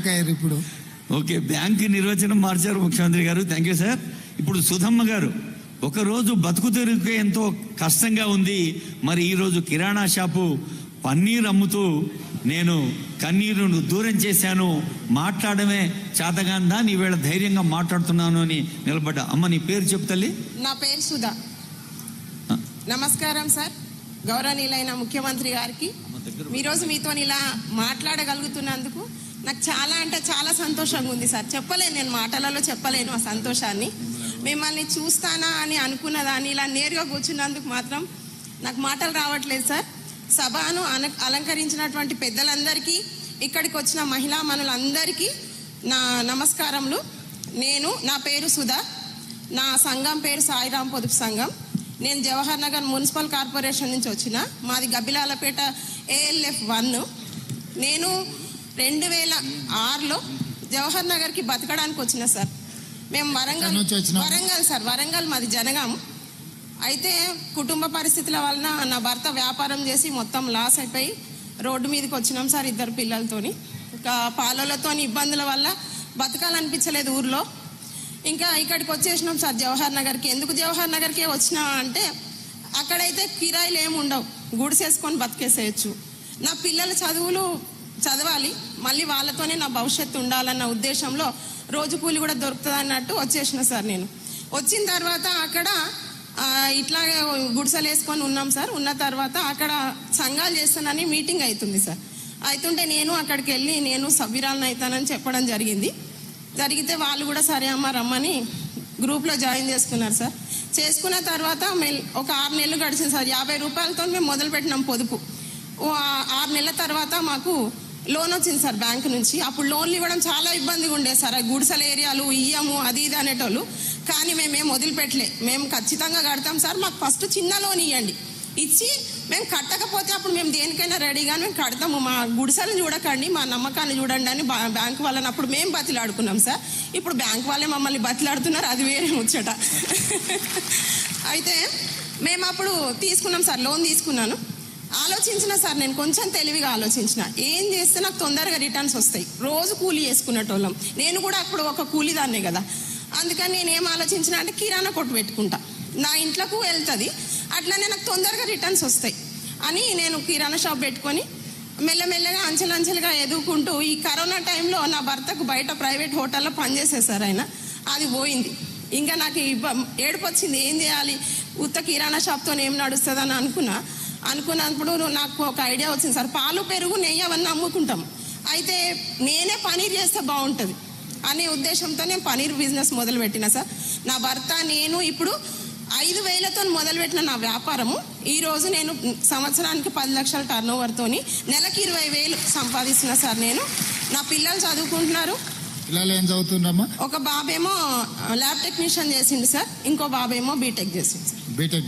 Bank అయ్యారు ఇప్పుడు. Okay bank నిర్వచనం మార్చారు ముఖ్యమంత్రి గారు. థ్యాంక్ యూ సార్ ఇప్పుడు సుధమ్మ గారు ఒకరోజు బతుకు తెరువుకే ఎంతో కష్టంగా ఉంది. మరి ఈరోజు కిరాణా షాపు పన్నీర్ అమ్ముతూ నేను కన్నీరును దూరం చేశాను. మాట్లాడమే చేతగాందా? నీ వేళ ధైర్యంగా మాట్లాడుతున్నాను అని నిలబడ్డా అమ్మ నీ పేరు చెప్తల్లి నా పేరు సుధా. నమస్కారం సార్. గౌరవనీయులైన ముఖ్యమంత్రి గారికి. ఈరోజు మీతో ఇలా మాట్లాడగలుగుతున్నందుకు నాకు చాలా అంటే చాలా సంతోషంగా ఉంది సార్. చెప్పలేను నేను మాటలలో చెప్పలేను ఆ సంతోషాన్ని. మిమ్మల్ని చూస్తానా అని అనుకున్న దాన్ని ఇలా నేరుగా కూర్చున్నందుకు మాత్రం నాకు మాటలు రావట్లేదు సార్. సభను అన అలంకరించినటువంటి పెద్దలందరికీ ఇక్కడికి వచ్చిన మహిళా మనులందరికీ నా నమస్కారములు. నేను నా పేరు సుధా. నా సంఘం పేరు సాయిరాం పొదుపు సంఘం. నేను జవహర్ నగర్ మున్సిపల్ కార్పొరేషన్ నుంచి వచ్చిన. మాది గబ్బిలాలపేట ఏఎల్ఎఫ్ వన్. నేను రెండు వేల ఆరులో జవహర్ నగర్కి బతకడానికి వచ్చిన సార్. మేము వరంగల్? వరంగల్ సార్. వరంగల్ మాది జనగాం. అయితే కుటుంబ పరిస్థితుల వలన నా భర్త వ్యాపారం చేసి మొత్తం లాస్ అయిపోయి రోడ్డు మీదకి వచ్చినాం సార్ ఇద్దరు పిల్లలతోని. ఇంకా పాలలతోని ఇబ్బందుల వల్ల బతకాలనిపించలేదు ఊర్లో. ఇంకా ఇక్కడికి వచ్చేసినాం సార్ జవహర్ నగర్కి. ఎందుకు జవహర్ నగర్కే వచ్చినా అంటే అక్కడైతే కిరాయిలు ఏమి ఉండవు గుడిసేసుకొని బతికేసేయచ్చు. నా పిల్లల చదువులు చదవాలి. మళ్ళీ వాళ్ళతోనే నా భవిష్యత్తు ఉండాలన్న ఉద్దేశంలో రోజు కూలి కూడా దొరుకుతుంది అన్నట్టు వచ్చేసిన సార్ నేను. వచ్చిన తర్వాత అక్కడ ఇట్లాగే గుడిసెలు వేసుకొని ఉన్నాం సార్. ఉన్న తర్వాత అక్కడ సంఘాలు చేస్తానని మీటింగ్ అవుతుంది సార్. అవుతుంటే నేను అక్కడికి వెళ్ళి నేను సభ్యురాలను అవుతానని చెప్పడం జరిగింది. జరిగితే వాళ్ళు కూడా సరే అమ్మ రమ్మని గ్రూప్లో జాయిన్ చేసుకున్నారు సార్. చేసుకున్న తర్వాత మెల్- ఒక ఆరు నెలలు గడిచింది సార్. యాభై రూపాయలతో మేము మొదలుపెట్టినాం పొదుపు. ఆరు నెలల తర్వాత మాకు లోన్ వచ్చింది సార్ బ్యాంక్ నుంచి. అప్పుడు లోన్లు ఇవ్వడం చాలా ఇబ్బందిగా ఉండేది సార్. గుడిసెల ఏరియాలు ఇయ్యము అది ఇది అనేటోళ్ళు. కానీ మేమేం వదిలిపెట్టలే. మేము ఖచ్చితంగా కడతాం సార్. మాకు ఫస్ట్ చిన్న లోన్ ఇవ్వండి ఇచ్చి మేము కట్టకపోతే అప్పుడు మేము దేనికైనా రెడీగా మేము కడతాము. మా గుడిసెలను చూడకండి మా నమ్మకాన్ని చూడండి అని బ్యాంక్ వాళ్ళని అప్పుడు మేము బతిలాడుకున్నాం సార్. ఇప్పుడు బ్యాంక్ వాళ్ళే మమ్మల్ని బతిలాడుతున్నారు. అది వేరే ముచ్చట. అయితే మేము అప్పుడు తీసుకున్నాం సార్. లోన్ తీసుకున్నాను. ఆలోచించిన సార్ నేను కొంచెం తెలివిగా ఆలోచించిన. ఏం చేస్తే నాకు తొందరగా రిటర్న్స్ వస్తాయి. రోజు కూలీ చేసుకునేటోళ్ళం. నేను కూడా అప్పుడు ఒక కూలీదాన్నే కదా. అందుకని నేను ఏం ఆలోచించిన అంటే కిరాణా కొట్టు పెట్టుకుంటా. నా ఇంట్లోకి వెళ్తుంది. అట్లనే నాకు తొందరగా రిటర్న్స్ వస్తాయి. అని నేను కిరాణా షాప్ పెట్టుకొని మెల్లమెల్లగా అంచెలంచెలుగా ఎదుగుకుంటూ ఈ కరోనా టైంలో నా భర్తకు బయట ప్రైవేట్ హోటల్లో పనిచేసేసారు ఆయన. అది పోయింది. ఇంకా నాకు ఇబ్బ- ఏడుపు వచ్చింది ఏం చేయాలి? ఉత్త కిరాణా షాప్తో ఏం నడుస్తుంది అని అనుకున్నా. అనుకున్నప్పుడు నాకు ఒక ఐడియా వచ్చింది సార్. పాలు పెరుగు నెయ్యి అవన్నీ అమ్ముకుంటాం. అయితే నేనే పనీర్ చేస్తే బాగుంటుంది అనే ఉద్దేశంతో నేను పనీర్ బిజినెస్ మొదలుపెట్టిన సార్. నా భర్త నేను ఇప్పుడు ఐదు వేలతో మొదలుపెట్టిన నా వ్యాపారము. ఈ రోజు నేను సంవత్సరానికి పది లక్షల టర్న్ ఓవర్తోని నెలకి ఇరవై వేలు సంపాదిస్తున్నా సార్ నేను. నా పిల్లలు చదువుకుంటున్నారు. పిల్లలు ఏం ఒక బాబేమో ల్యాబ్ టెక్నీషియన్ చేసిండు సార్. ఇంకో బాబేమో బీటెక్ చేసిండు సార్. B Tech.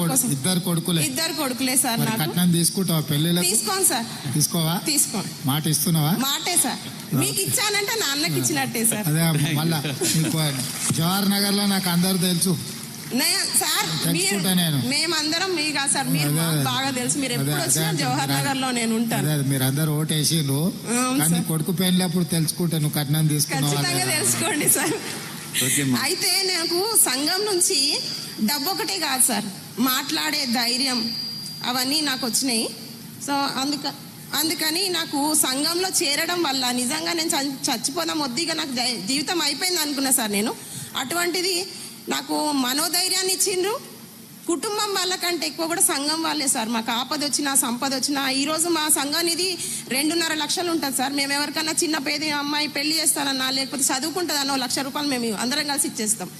గుడ్. ఇద్దరు కొడుకులే. ఇద్దరు కొడుకులే సార్ కట్నం తీసుకుంటావా? పెళ్ళిళ్ళకు? తీసుకోండి సార్. తీసుకోవా? తీసుకోండి మాట ఇస్తున్నావా? మాటే సార్. మీకు ఇచ్చానంటే నా అన్నకి ఇచ్చినట్టే సార్. అదే మళ్ళా జవహర్ నగర్లో నాకు అందరు తెలుసు. నే- సార్. మేమందరం మీ కాదు సార్ మీరు మాకు. బాగా తెలుసు. మీరు ఎప్పుడు వచ్చినా జవహర్ నగర్లో నేను ఉంటాను. మీరు అందరు ఓటేసిండ్రు. అవును కానీ. కొడుకు పెళ్ళినప్పుడు తెలుసుకుంటా నువ్వు కట్నం లేదా? తెలుసుకోండి సార్. అయితే నాకు సంఘం నుంచి డబ్బు ఒకటే కాదు సార్. మాట్లాడే ధైర్యం అవన్నీ నాకు వచ్చినాయి. సో అందుక అందుకని నాకు సంఘంలో చేరడం వల్ల నిజంగా నేను చచ్చిపోదాం వద్దిగా నాకు జీవితం అయిపోయింది అనుకున్నా సార్ నేను. అటువంటిది నాకు మనోధైర్యాన్ని ఇచ్చిండ్రు. కుటుంబం వాళ్ళకంటే ఎక్కువ కూడా సంఘం వాళ్ళే సార్. మాకు ఆపద వచ్చినా సంపద వచ్చినా ఈరోజు మా సంఘానిది రెండున్నర లక్షలు ఉంటుంది సార్. మేము ఎవరికన్నా చిన్న పేద అమ్మాయి పెళ్ళి చేస్తానన్నా లేకపోతే చదువుకుంటుందన్నో లక్ష రూపాయలు మేము అందరం కలిసి ఇచ్చేస్తాం.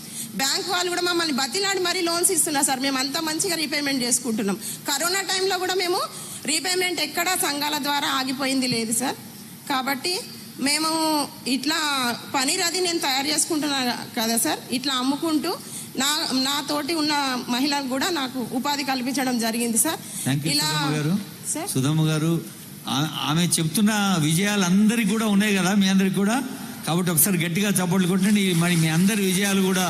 బ్యాంక్ వాళ్ళు కూడా మమ్మల్ని బతిలాడి మరీ లోన్స్ ఇస్తున్నారు సార్. మేము అంతా మంచిగా రీపేమెంట్ చేసుకుంటున్నాం. కరోనా టైంలో కూడా మేము రీపేమెంట్ ఎక్కడా సంఘాల ద్వారా ఆగిపోయింది లేదు సార్. కాబట్టి మేము ఇట్లా పని అది నేను తయారు చేసుకుంటున్నా కదా సార్. ఇట్లా అమ్ముకుంటూ నా నా తోటి ఉన్న మహిళలకు కూడా నాకు ఉపాధి కల్పించడం జరిగింది సార్. ఇలా సుధమ్మ గారు. సార్? సుధమ్మ గారు ఆ- ఆమె చెప్తున్న విజయాలు అందరికి కూడా ఉన్నాయి కదా మీ అందరికి కూడా. కాబట్టి ఒకసారి గట్టిగా చప్పట్లు కొట్టండి. మరి మీ అందరి విజయాలు కూడా